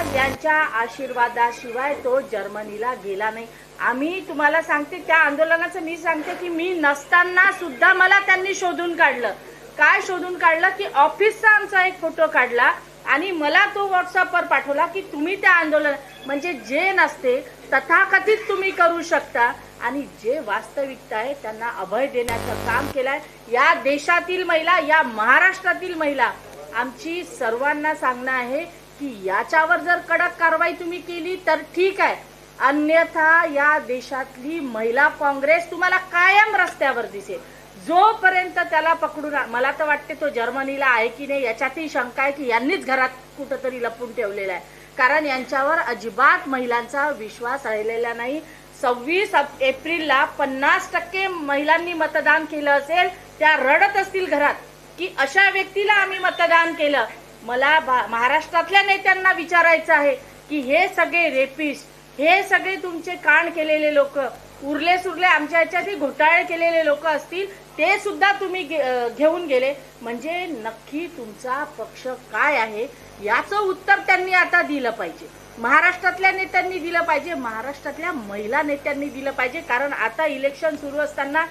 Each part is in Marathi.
महाराज यांच्या आशीर्वादाशिवाय तो जर्मनीला गेला नाही. आम्ही तुम्हाला सांगते त्या आंदोलनाचं मी सांगते की मी नसताना सुद्धा मला त्यांनी शोधून काढलं. काय शोधून काढलं की ऑफिसचा आमचा एक फोटो काढला आणि मला तो व्हॉट्सअपवर पाठवला की तुम्ही त्या आंदोलन म्हणजे जे नसते तथाकथित तुम्ही करू शकता आणि जे वास्तविकता आहे त्यांना अभय देण्याचं काम केलंय. या देशातील महिला या महाराष्ट्रातील महिला आमची सर्वांना सांगणं आहे की याच्यावर जर कडक कारवाई तुम्ही केली तर ठीक आहे. अन्यथा या देशातली महिला काँग्रेस तुम्हाला कायम रस्त्यावर दिसेल. जोपर्यंत त्याला पकडून मला तर वाटते तो जर्मनीला आहे की नाही याच्यातही शंका आहे की यांनीच घरात कुठंतरी लपून ठेवलेला आहे. कारण यांच्यावर अजिबात महिलांचा विश्वास राहिलेला नाही. सव्वीस एप्रिलला पन्नास टक्के महिलांनी मतदान केलं असेल त्या रडत असतील घरात की अशा व्यक्तीला आम्ही मतदान केलं. मला भा- महाराष्ट्रातल्या नेत्यांना विचारायचं आहे की हे सगळे रेपिस्ट हे सगळे तुमचे कान केलेले लोक उरले सुरले आमच्या ह्याच्यातही घोटाळे केलेले लोक असतील ते सुद्धा तुम्ही घे- घेऊन गेले. म्हणजे नक्की तुमचा पक्ष काय आहे याचं उत्तर त्यांनी आता दिलं पाहिजे. महाराष्ट्रातल्या नेत्यांनी दिलं पाहिजे महाराष्ट्रातल्या महिला नेत्यांनी दिलं पाहिजे कारण आता इलेक्शन सुरू असताना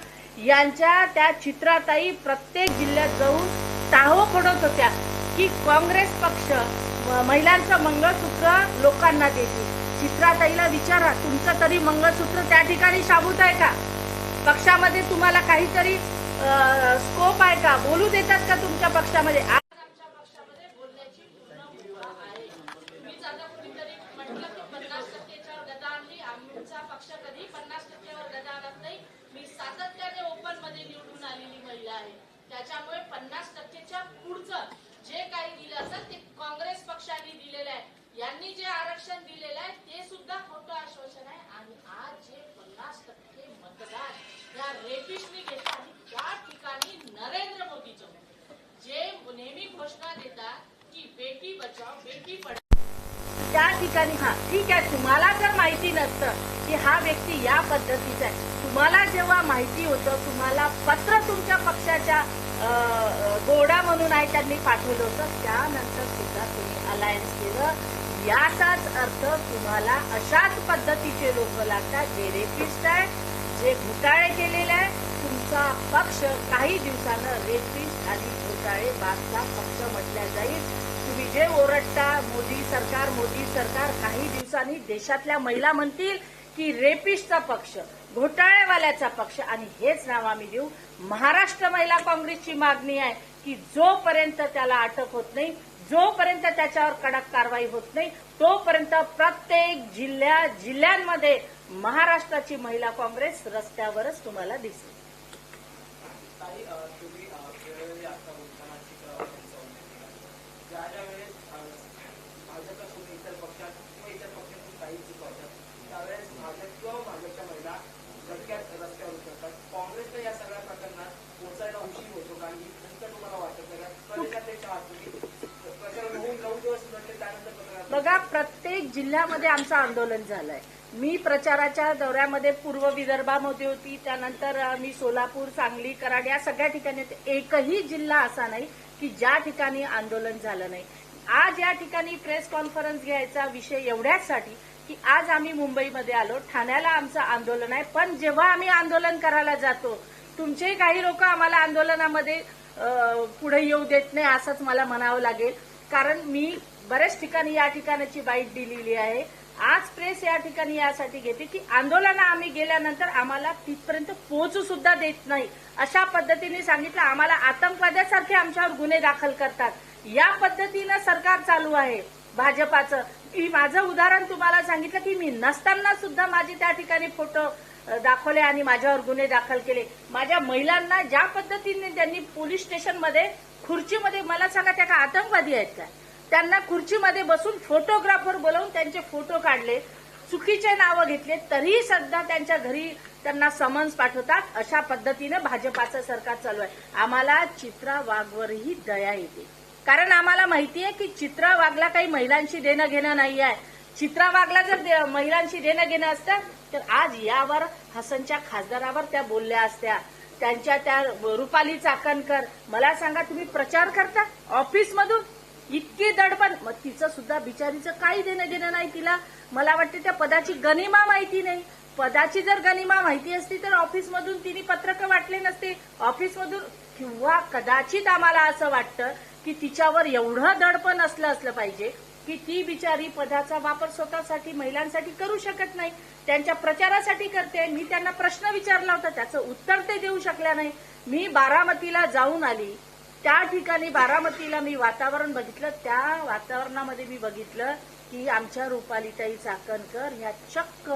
यांच्या त्या चित्राताई प्रत्येक जिल्ह्यात जाऊन टाहो फोडत होत्या. की काँग्रेस पक्ष महिलांचं मंगळसूत्र लोकांना देते चित्राताईला विचारा तुमचं तरी मंगळसूत्र त्या ठिकाणी शाबूत आहे का? पक्षामध्ये तुम्हाला काहीतरी स्कोप आहे का? बोलू देतात का तुमच्या पक्षामध्ये? त्याच्यामुळे पन्नास टक्केच्या पुढचं जे काही दिलं असेल ते काँग्रेस पक्षाने दिलेलं आहे. यांनी जे आरक्षण दिलेलं आहे ते सुद्धा खोटं आश्वासन आहे. आणि आज जे पन्नास टक्के मतदान या रेपिस्टनी घेतात आणि त्या ठिकाणी नरेंद्र मोदीचं. जे नेहमी घोषणा देतात की बेटी बचाव बेटी पढाओ त्या ठिकाणी हा ठीक आहे तुम्हाला जर माहिती नसतं की हा व्यक्ती या पद्धतीचा आहे. तुम्हाला जेव्हा माहिती होतं तुम्हाला पत्र तुमच्या पक्षाच्या अं, गोडा म्हणून आहे त्यांनी पाठवलं होतं. त्यानंतर सुद्धा तुम्ही अलायन्स केलं. याचाच अर्थ तुम्हाला अशाच पद्धतीचे लोक लागतात जे रेपिस्ट आहे जे घोटाळे केलेले आहे तुमचा पक्ष काही दिवसानं रेपिस्ट आणि घोटाळे बादचा पक्ष म्हटल्या जाईल. तुम्ही जे ओरडता मोदी सरकार मोदी सरकार काही दिवसांनी देशातल्या महिला म्हणतील की रेपिस्टचा पक्ष. घोटाळेवाल्याचा पक्ष. आणि हेच नाव आम्ही देऊ. महाराष्ट्र महिला काँग्रेसची मागणी आहे की जोपर्यंत त्याला अटक होत नाही जोपर्यंत त्याच्यावर कडक कारवाई होत नाही तोपर्यंत प्रत्येक जिल्ह्या जिल्ह्यांमध्ये महाराष्ट्राची महिला काँग्रेस रस्त्यावरच तुम्हाला दिसेल. त्यावेळेस भाजप किंवा भाजपच्या महिला धडक्यात रस्त्यावर उतरतात काँग्रेसला या सगळ्या प्रकरणात पोहोचायला उशीर होतो कारण की नंतर तुम्हाला वाटत नाही प्रदेशाध्यक्ष आहात तुम्ही प्रकरण होऊन नऊ दिवस उलटले त्यानंतर बघा प्रत्येक जिल्ह्यामध्ये आमचं आंदोलन झालंय. मी प्रचाराच्या दौऱ्यामध्ये पूर्व विदर्भामध्ये होती त्यानंतर मी सोलापूर सांगली कराड या सगळ्या ठिकाणी एकही जिल्हा असा नाही की ज्या ठिकाणी आंदोलन झालं नाही. आज या ठिकाणी प्रेस कॉन्फरन्स घ्यायचा विषय एवढ्याचसाठी की आज आम्ही मुंबईमध्ये आलो. ठाण्याला आमचं आंदोलन आहे. पण जेव्हा आम्ही आंदोलन करायला जातो तुमचे काही लोक आम्हाला आंदोलनामध्ये पुढे येऊ देत नाही असंच मला म्हणावं लागेल. कारण मी बऱ्याच ठिकाणी या ठिकाणाची बाईट दिलेली आहे. आज प्रेस या ठिकाणी यासाठी घेते की आंदोलनं आम्ही गेल्यानंतर आम्हाला तिथपर्यंत पोहोचू सुद्धा देत नाही. अशा पद्धतीने सांगितलं आम्हाला आतंकवाद्यासारखे आमच्यावर गुन्हे दाखल करतात. या पद्धतीनं सरकार चालू आहे. भाजपाचं. मी माझं उदाहरण तुम्हाला सांगितलं की मी नसताना सुद्धा माझे त्या ठिकाणी फोटो दाखवले आणि माझ्यावर गुन्हे दाखल केले. माझ्या महिलांना ज्या पद्धतीने त्यांनी पोलीस स्टेशनमध्ये खुर्चीमध्ये मला सांगा त्या का आतंकवादी आहेत का त्यांना खुर्चीमध्ये बसून फोटोग्राफर बोलवून त्यांचे फोटो काढले चुकीचे नावं घेतले तरीही सध्या त्यांच्या घरी त्यांना समन्स पाठवतात. अशा पद्धतीनं भाजपाचं सरकार चालू आहे. आम्हाला चित्रा वाघवरही दया येते. कारण आम्हाला माहिती आहे की चित्रा वाघला काही महिलांशी देणं घेणं नाही आहे चित्रा वाघला जर दे- महिलांशी देणं घेणं असतं तर आज यावर हसनच्या खासदारावर त्या बोलल्या असत्या. त्यांच्या त्या रुपाली चाकणकर मला सांगा तुम्ही प्रचार करता? ऑफिसमधून? इतकी दडपण. मग तिचं सुद्धा बिचारीचं काही देणं घेणं नाही तिला. मला वाटते त्या पदाची गनिमा माहिती नाही. पदाची जर गनिमा माहिती असती तर ऑफिसमधून तिने पत्रकं वाटले नसते. ऑफिसमधून किंवा कदाचित आम्हाला असं वाटतं की तिच्यावर एवढं दडपण असलं असलं पाहिजे की ती बिचारी पदाचा वापर स्वतःसाठी महिलांसाठी करू शकत नाही. त्यांच्या प्रचारासाठी करते. मी त्यांना प्रश्न विचारला होता त्याचं उत्तर ते देऊ शकल्या नाही. मी बारामतीला जाऊन आली. त्या ठिकाणी बारामतीला मी वातावरण बघितलं. त्या वातावरणामध्ये मी बघितलं की आमच्या रुपालीताई चाकणकर ह्या चक्क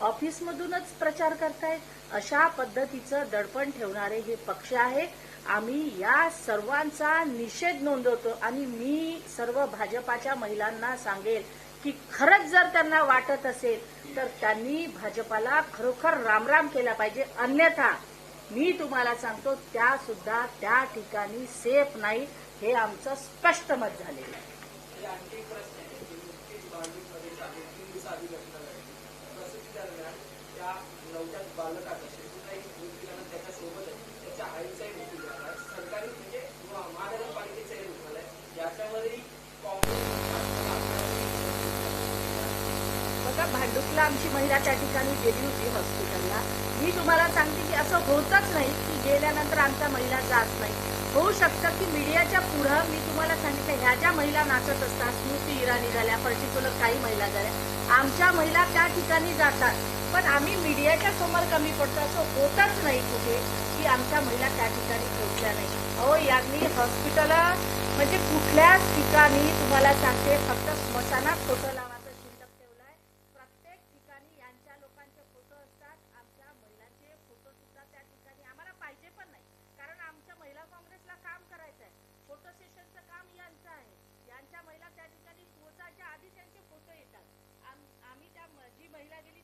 ऑफिसमधूनच प्रचार करतायत. अशा पद्धतीचं दडपण ठेवणारे हे पक्ष आहे. आम्ही या सर्वांचा निषेध नोंदवतो आणि मी सर्व भाजपाच्या महिलांना सांगेल की खरंच जर त्यांना वाटत असेल तर त्यांनी भाजपाला खरोखर रामराम केला पाहिजे. अन्यथा मी तुम्हाला सांगतो त्या सुद्धा त्या ठिकाणी सेफ नाही. हे आमचं स्पष्ट मत झालेलं आहे. प्रश्न आहे त्या नवजात बालकाचा शिशुताई मृत्यू झाला त्याच्यासोबतच त्याच्या आईचाही मृत्यू झाला सरकारी म्हणजे महानगरपालिकेचाही रुग्णालय याच्यावरही बघा भांडुपला आमची महिला त्या ठिकाणी गेली होती हॉस्पिटलला. मी तुम्हाला सांगते की असं होतच नाही की गेल्यानंतर आमच्या महिला जात नाही. होऊ शकतं की मीडियाच्या पुढं मी तुम्हाला सांगितलं ह्या ज्या महिला नाचत असतात स्मृती इराणी झाल्या पर्टिक्युलर काही महिला झाल्या आमच्या महिला त्या ठिकाणी जातात. पण आम्ही मीडियाच्या समोर कमी पडतो असं होतच नाही कुठे की आमच्या महिला त्या ठिकाणी पोहोचल्या नाही. अहो यांनी हॉस्पिटल म्हणजे कुठल्याच ठिकाणी तुम्हाला सांगते फक्त स्मशानात फोटो लावा फोटो पाहिजे पण नाही. कारण आमच्या महिला काम करायचं आहे. फोटो काम त्या ठिकाणी पोहोचायच्या आधी त्यांचे फोटो येतात. आम्ही त्या जी महिला गेली